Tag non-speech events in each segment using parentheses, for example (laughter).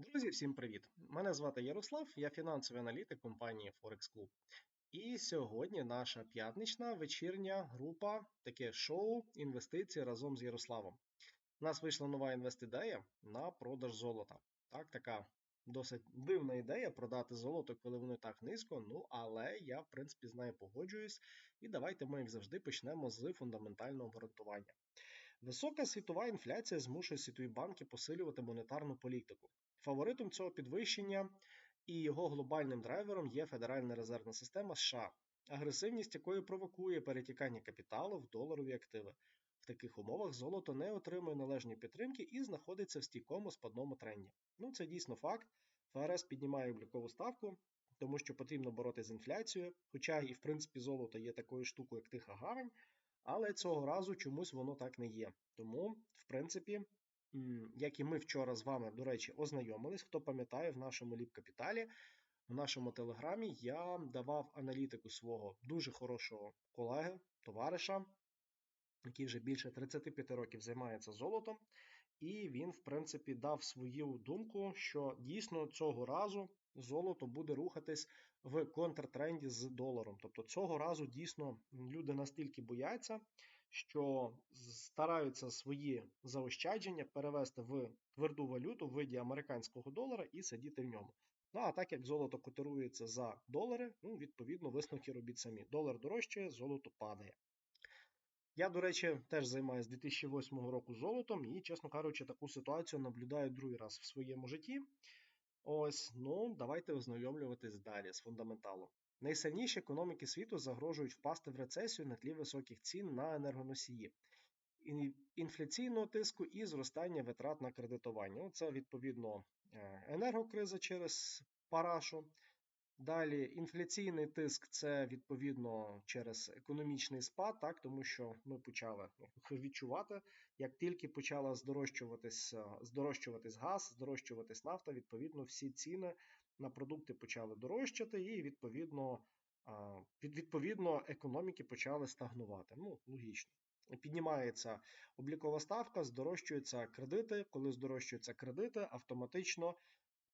Друзі, всім привіт! Мене звати Ярослав, я фінансовий аналітик компанії Forex Club. І сьогодні наша п'ятнична вечірня група, таке шоу інвестиції разом з Ярославом. У нас вийшла нова інвестидея на продаж золота. Так, така досить дивна ідея продати золото, коли воно так низько. Ну, але я, в принципі, з нею погоджуюсь. І давайте ми, як завжди, почнемо з фундаментального обґрунтування. Висока світова інфляція змушує світові банки посилювати монетарну політику. Фаворитом цього підвищення і його глобальним драйвером є Федеральна резервна система США, агресивність якої провокує перетікання капіталу в доларові активи. В таких умовах золото не отримує належної підтримки і знаходиться в стійкому спадному тренді. Ну, це дійсно факт. ФРС піднімає облікову ставку, тому що потрібно боротися з інфляцією, хоча і в принципі золото є такою штукою, як тиха гавань, але цього разу чомусь воно так не є. Тому, в принципі, як і ми вчора з вами, до речі, ознайомились, хто пам'ятає, в нашому ліп-капіталі, в нашому телеграмі я давав аналітику свого дуже хорошого колеги, товариша, який вже більше 35 років займається золотом, і він, в принципі, дав свою думку, що дійсно цього разу золото буде рухатись в контртренді з доларом. Тобто цього разу дійсно люди настільки бояться, що стараються свої заощадження перевести в тверду валюту в виді американського долара і сидіти в ньому. Ну а так як золото котирується за долари, ну, відповідно, висновки робіть самі. Долар дорожчає, золото падає. Я, до речі, теж займаюся з 2008 року золотом і, чесно кажучи, таку ситуацію наблюдаю другий раз в своєму житті. Ось, ну, давайте ознайомлюватись далі з фундаменталу. Найсильніші економіки світу загрожують впасти в рецесію на тлі високих цін на енергоносії, інфляційного тиску і зростання витрат на кредитування. Це відповідно е, енергокриза через парашу, Далі інфляційний тиск це відповідно через економічний спад, так тому що ми почали ну, (laughs) відчувати, як тільки почала здорожчуватись, здорожчуватись газ, здорожчуватись нафта, відповідно, всі ціни на продукти почали дорожчати, і відповідно відповідно економіки почали стагнувати. Ну, логічно. Піднімається облікова ставка, здорожчуються кредити. Коли здорожчуються кредити, автоматично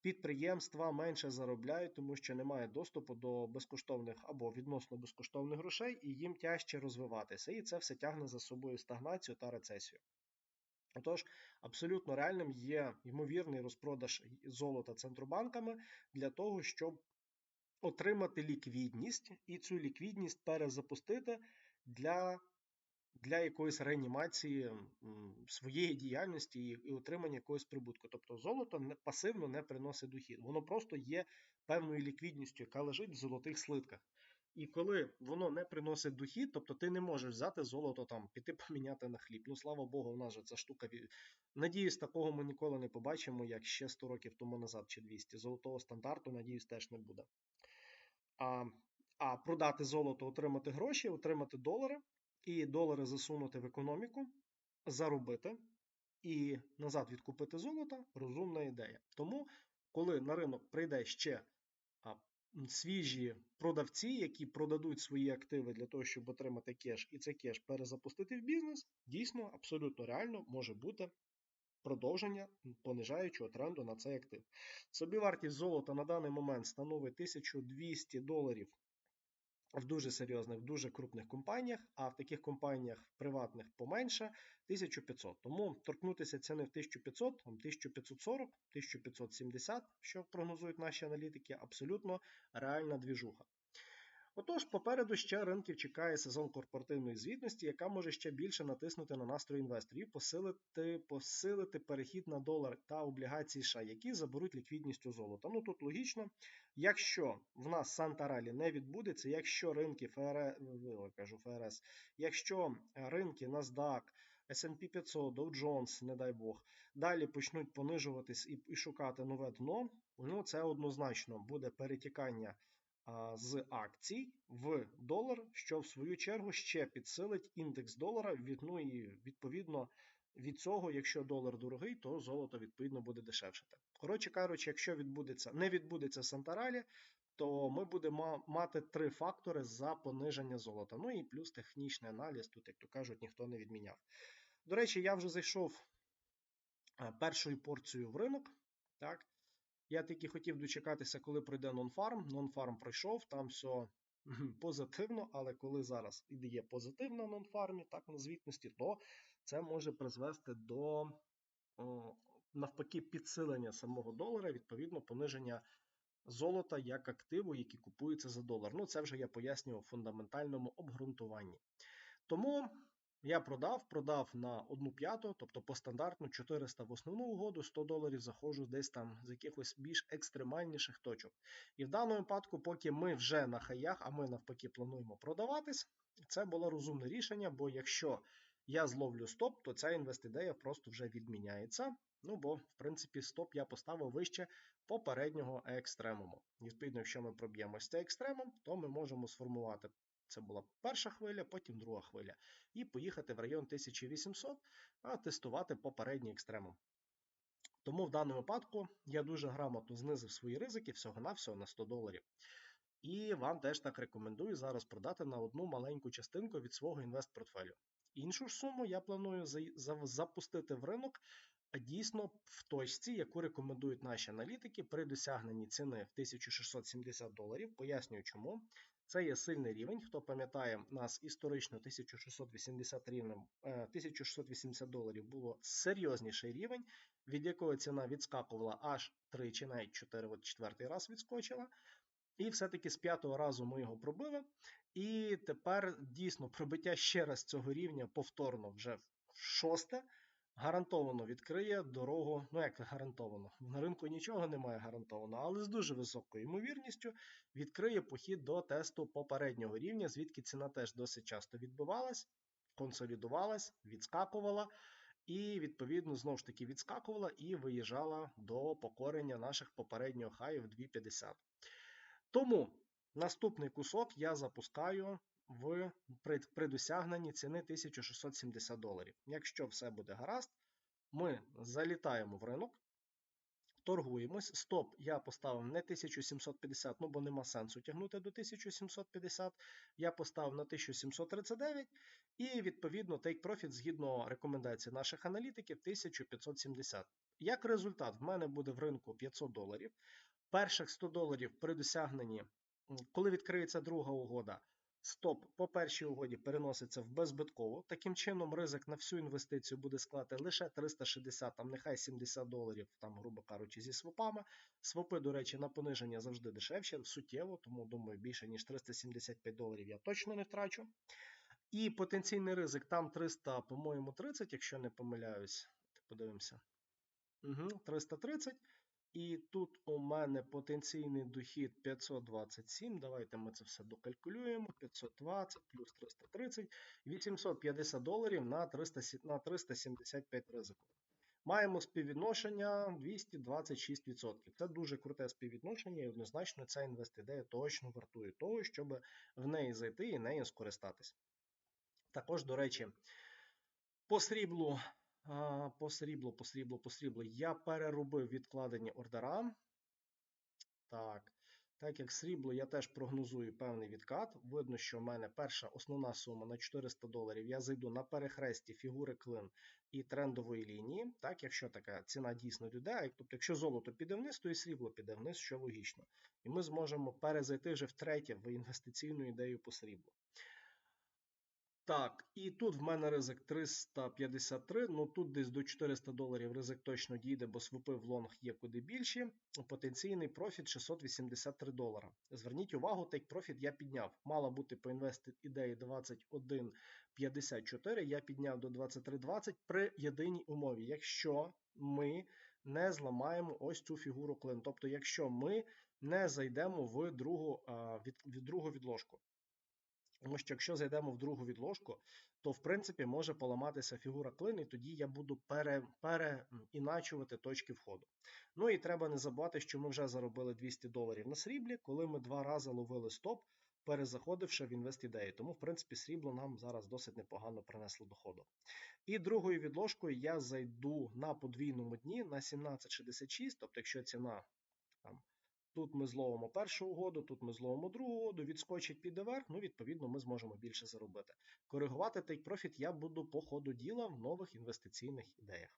Підприємства менше заробляють, тому що немає доступу до безкоштовних або відносно безкоштовних грошей, і їм тяжче розвиватися. І це все тягне за собою стагнацію та рецесію. Отож, абсолютно реальним є ймовірний розпродаж золота центробанками для того, щоб отримати ліквідність і цю ліквідність перезапустити для для якоїсь реанімації своєї діяльності і отримання якогось прибутку. Тобто золото не, пасивно не приносить дохід. Воно просто є певною ліквідністю, яка лежить в золотих слитках. І коли воно не приносить дохід, тобто ти не можеш взяти золото там, піти поміняти на хліб. Ну, слава Богу, у нас же ця штука. Надіюсь, такого ми ніколи не побачимо, як ще 100 років тому назад чи 200. Золотого стандарту, надіюсь, теж не буде. А а продати золото, отримати гроші, отримати долари, і долари засунути в економіку, заробити і назад відкупити золото розумна ідея. Тому, коли на ринок прийде ще свіжі продавці, які продадуть свої активи для того, щоб отримати кеш, і цей кеш перезапустити в бізнес, дійсно абсолютно реально може бути. Продовження понижаючого тренду на цей актив. Собівартість золота на даний момент становить 1200 доларів в дуже серйозних, в дуже крупних компаніях, а в таких компаніях приватних поменше 1500. Тому торкнутися ціни в 1500, 1540, 1570, що прогнозують наші аналітики, абсолютно реальна двіжуха. Отож, попереду ще ринків чекає сезон корпоративної звітності, яка може ще більше натиснути на настрої інвесторів, посилити посилити перехід на долар та облігації США, які заберуть ліквідність у золота. Ну тут логічно, якщо в нас Санта Ралі не відбудеться, якщо ринки ФРС, кажу ФРС, якщо ринки NASDAQ, S&P 500, Dow Jones, не дай Бог, далі почнуть понижуватись і, і шукати нове дно, ну це однозначно буде перетікання з акцій в долар, що в свою чергу ще підсилить індекс долара. Ну і відповідно від цього, якщо долар дорогий, то золото відповідно буде дешевшати. Коротше кажучи, якщо відбудеться, не відбудеться Сантаралі, то ми будемо мати три фактори за пониження золота. Ну і плюс технічний аналіз, тут, як то кажуть, ніхто не відміняв. До речі, я вже зайшов першою порцією в ринок. так, Я тільки хотів дочекатися, коли пройде нонфарм. Нонфарм пройшов, там все (laughs) позитивно, але коли зараз є позитив на нонфармі, так на звітності, то це може призвести до о, навпаки підсилення самого долара, відповідно, пониження золота як активу, який купується за долар. Ну, це вже я пояснював в фундаментальному обґрунтуванні. Тому я продав, продав на одну п'яту, тобто по стандартну 400 в основну угоду, 100 доларів заходжу десь там з якихось більш екстремальніших точок. І в даному випадку, поки ми вже на хаях, а ми навпаки плануємо продаватись, це було розумне рішення, бо якщо я зловлю стоп, то ця інвестидея просто вже відміняється. Ну, бо, в принципі, стоп я поставив вище попереднього екстремуму. Відповідно, якщо ми проб'ємося цей екстремум, то ми можемо сформувати. Це була перша хвиля, потім друга хвиля. І поїхати в район 1800, а тестувати попередній екстремум. Тому в даному випадку я дуже грамотно знизив свої ризики всього-навсього на 100 доларів. І вам теж так рекомендую зараз продати на одну маленьку частинку від свого інвестпортфелю. Іншу ж суму я планую запустити в ринок дійсно в точці, яку рекомендують наші аналітики при досягненні ціни в 1670 доларів. Пояснюю чому. Це є сильний рівень. Хто пам'ятає, нас історично 1680 рівнем, 1680 доларів було серйозніший рівень, від якого ціна відскакувала аж тричі, навіть 4, от четвертий раз відскочила. І все-таки з п'ятого разу ми його пробили. І тепер дійсно пробиття ще раз цього рівня повторно вже в шосте гарантовано відкриє дорогу. Ну, як гарантовано, на ринку нічого немає гарантовано, але з дуже високою ймовірністю відкриє похід до тесту попереднього рівня, звідки ціна теж досить часто відбивалась, консолідувалась, відскакувала. І, відповідно, знову ж таки відскакувала і виїжджала до покорення наших попереднього хаїв 2,50. Тому наступний кусок я запускаю в при, при досягненні ціни 1670 доларів. Якщо все буде гаразд, ми залітаємо в ринок, торгуємось. Стоп, я поставив не 1750, ну бо нема сенсу тягнути до 1750. Я поставив на 1739 і, відповідно, take profit згідно рекомендацій наших аналітиків 1570. Як результат, в мене буде в ринку 500 доларів. Перших 100 доларів при досягненні, коли відкриється друга угода, Стоп по першій угоді переноситься в беззбитково. Таким чином, ризик на всю інвестицію буде складати лише 360, там нехай 70 доларів, там, грубо кажучи, зі свопами. Свопи, до речі, на пониження завжди дешевші, суттєво, тому думаю, більше ніж 375 доларів я точно не втрачу. І потенційний ризик там 300, по-моєму, 30, якщо не помиляюсь. Подивимося. Угу, 330. І тут у мене потенційний дохід 527. Давайте ми це все докалькулюємо. 520 плюс 330, 850 доларів на 300, на 375 ризику. Маємо співвідношення 226%. Це дуже круте співвідношення, і однозначно ця інвестидея точно вартує того, щоб в неї зайти і нею скористатись. Також, до речі, по сріблу по сріблу, по сріблу, по сріблу. Я переробив відкладені ордера. Так. Так як срібло, я теж прогнозую певний відкат. Видно, що в мене перша основна сума на 400 доларів. Я зайду на перехресті фігури клин і трендової лінії. Так, якщо така ціна дійсно йде, тобто, якщо золото піде вниз, то і срібло піде вниз, що логічно. І ми зможемо перезайти вже втретє в інвестиційну ідею по сріблу. Так, і тут в мене ризик 353. Ну тут десь до 400 доларів ризик точно дійде, бо свопи в лонг є куди більші. Потенційний профіт 683 долара. Зверніть увагу, take профіт я підняв. Мала бути по інвестит ідеї 21,54. Я підняв до 23,20 при єдиній умові. Якщо ми не зламаємо ось цю фігуру клин. Тобто, якщо ми не зайдемо в другу, від, від другу відложку. Тому що якщо зайдемо в другу відложку, то в принципі може поламатися фігура клин, і тоді я буду пере, переіначувати точки входу. Ну і треба не забувати, що ми вже заробили 200 доларів на сріблі, коли ми два рази ловили стоп, перезаходивши в інвестідеї. Тому, в принципі, срібло нам зараз досить непогано принесло доходу. І другою відложкою я зайду на подвійному дні на 17,66, тобто, якщо ціна там Тут ми зловимо першу угоду, тут ми зловимо другу угоду, відскочить піде вверх, ну, відповідно, ми зможемо більше заробити. Коригувати take profit я буду по ходу діла в нових інвестиційних ідеях.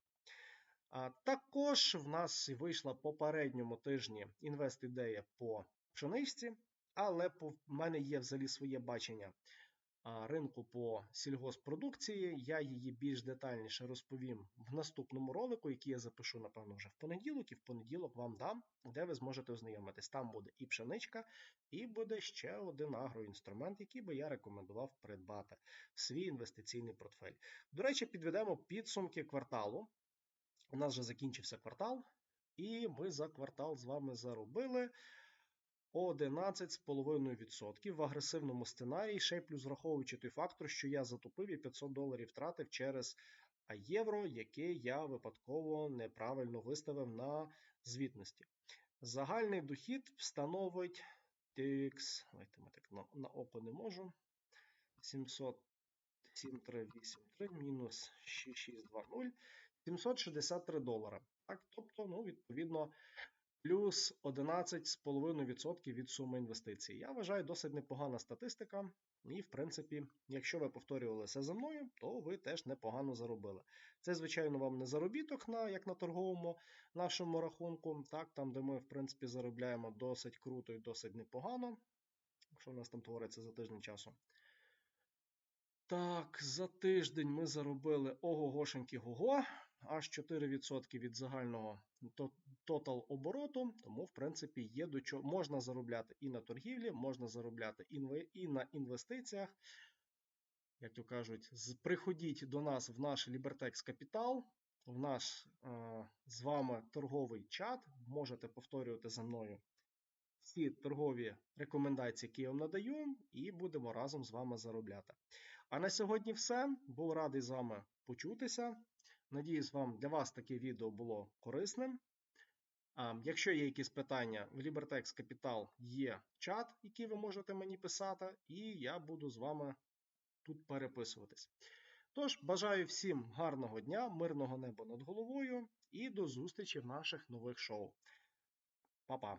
А також в нас вийшла попередньому тижні інвест-ідея по пшеничці, але в мене є взагалі своє бачення ринку по сільгоспродукції. Я її більш детальніше розповім в наступному ролику, який я запишу, напевно, вже в понеділок, і в понеділок вам дам, де ви зможете ознайомитись. Там буде і пшеничка, і буде ще один агроінструмент, який би я рекомендував придбати в свій інвестиційний портфель. До речі, підведемо підсумки кварталу. У нас вже закінчився квартал, і ми за квартал з вами заробили 11,5% в агресивному сценарії, ще й плюс враховуючи той фактор, що я затопив і 500 доларів втратив через євро, яке я випадково неправильно виставив на звітності. Загальний дохід встановить TX, давайте ми так на, на око не можу. 700 7383 мінус 6620 763 долара. Так, тобто, ну, відповідно, плюс 11,5% від суми інвестицій. Я вважаю досить непогана статистика. І, в принципі, якщо ви повторювалися за мною, то ви теж непогано заробили. Це, звичайно, вам не заробіток, на, як на торговому нашому рахунку, так, там, де ми, в принципі, заробляємо досить круто і досить непогано. Що у нас там твориться за тиждень часу? Так, за тиждень ми заробили ого-гошеньки го аж 4% від загального тотал обороту. Тому, в принципі, є до чого можна заробляти і на торгівлі, можна заробляти і на інвестиціях. Як то кажуть, приходіть до нас в наш Libertex Capital, в наш е, з вами торговий чат. Можете повторювати за мною всі торгові рекомендації, які я вам надаю, і будемо разом з вами заробляти. А на сьогодні все. Був радий з вами почутися. Надіюсь, вам для вас таке відео було корисним. А, Якщо є якісь питання, в Libertex Capital є чат, який ви можете мені писати, і я буду з вами тут переписуватись. Тож, бажаю всім гарного дня, мирного неба над головою і до зустрічі в наших нових шоу. Па-па!